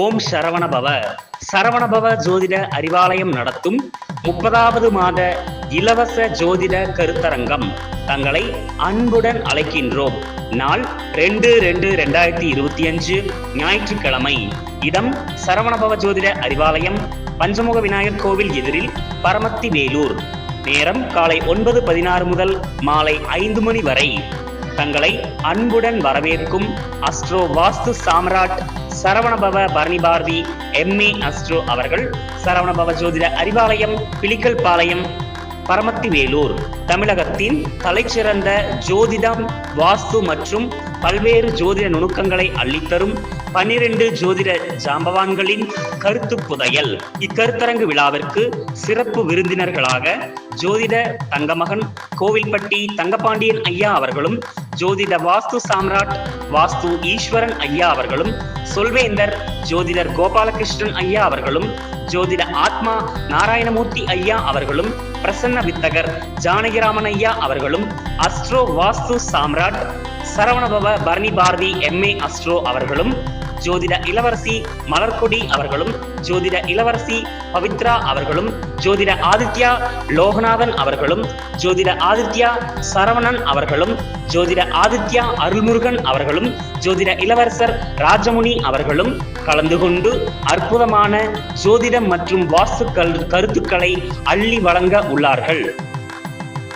ஓம் சரவணபவ சரவணபவ ஜோதிட அறிவாலயம் நடத்தும் முப்பதாவது மாத இலவச ஜோதிட கருத்தரங்கம். தங்களை அன்புடன் அழைக்கின்றோம். நாள் ரெண்டு ரெண்டு ரெண்டாயிரத்தி இருபத்தி அஞ்சு ஞாயிற்றுக்கிழமை. இடம் சரவணபவ ஜோதிட அறிவாலயம் பஞ்சமுக விநாயகர் கோவில் எதிரில் பரமத்தி வேலூர். நேரம் காலை ஒன்பது பதினாறு முதல் மாலை ஐந்து மணி வரை. தங்களை அன்புடன் வரவேற்கும் astro Vastu Samrat Saravanabhava Bharani Bharathi MA astro அவர்கள். சரவணபவ ஜோதிட அறிவாலயம் பிலிக்கல் பாளையம் பரமத்தி வேலூர் தமிழகத்தின் தலைச்சிறந்த ஜோதிடம் வாஸ்து மற்றும் பல்வேறு ஜோதிட நுணுக்கங்களை அள்ளித்தரும் பனிரெண்டு ஜோதிட ஜாம்பவான்களின் கருத்து புதையல். இக்கருத்தரங்கு விழாவிற்கு சிறப்பு விருந்தினர்களாக ஜோதிட தங்கமகன் கோவில்பட்டி தங்கபாண்டியன் ஐயா அவர்களும் ஜோதிட வாஸ்து சாம்ராட் வாஸ்து ஈஸ்வரன் ஐயா அவர்களும் சொல்வேந்தர் ஜோதிடர் கோபாலகிருஷ்ணன் ஐயா அவர்களும் ஜோதிட ஆத்மா நாராயணமூர்த்தி ஐயா அவர்களும் பிரசன்ன வித்தகர் ஜானகிராமன் ஐயா அவர்களும் astro Vastu Samrat Saravanabhava Bharani Bharathi MA astro அவர்களும் ஜோதிட இளவரசி மலர்கொடி அவர்களும் ஜோதிட இளவரசி பவித்ரா அவர்களும் ஜோதிட ஆதித்யா லோகநாதன் அவர்களும் ஜோதிட ஆதித்யா சரவணன் அவர்களும் ஜோதிட ஆதித்யா அருள்முருகன் அவர்களும் ஜோதிட இளவரசர் ராஜமுனி அவர்களும் கலந்து கொண்டு அற்புதமான ஜோதிடம் மற்றும் வாஸ்து கல் கருத்துக்களை அள்ளி வழங்க உள்ளார்கள்.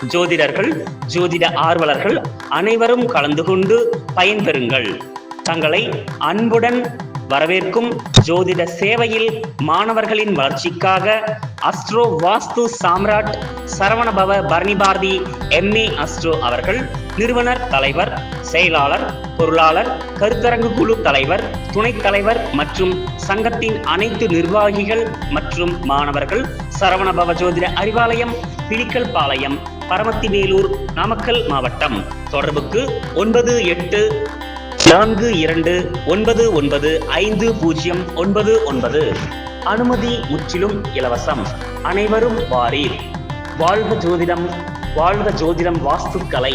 ஜோதிடர்கள் ஜோதிட ஆர்வலர்கள் அனைவரும் கலந்து கொண்டு பயன்பெறுங்கள். தங்களை அன்புடன் வரவேற்கும் ஜோதிட சேவையில் மாணவர்களின் வளர்ச்சிக்காக astro Vastu Samrat Saravanabhava Bharani Bharathi MA astro அவர்கள் நிறுவனர் தலைவர் செயலாளர் பொருளாளர் கருத்தரங்கு குழு தலைவர் துணைத் தலைவர் மற்றும் சங்கத்தின் அனைத்து நிர்வாகிகள் மற்றும் மாணவர்கள் சரவணபவ ஜோதிட அறிவாலயம் பிலிக்கல் பாளையம் பரமத்தி வேலூர் நாமக்கல் மாவட்டம். தொடர்புக்கு ஒன்பது எட்டு நான்கு இரண்டு ஒன்பது ஒன்பது ஐந்து பூஜ்ஜியம் ஒன்பது ஒன்பது. அனுமதி முற்றிலும் இலவசம். அனைவரும் வாரீர். வாழ்க ஜோதிடம் வாழ்க ஜோதிடம் வாஸ்துக்கலை.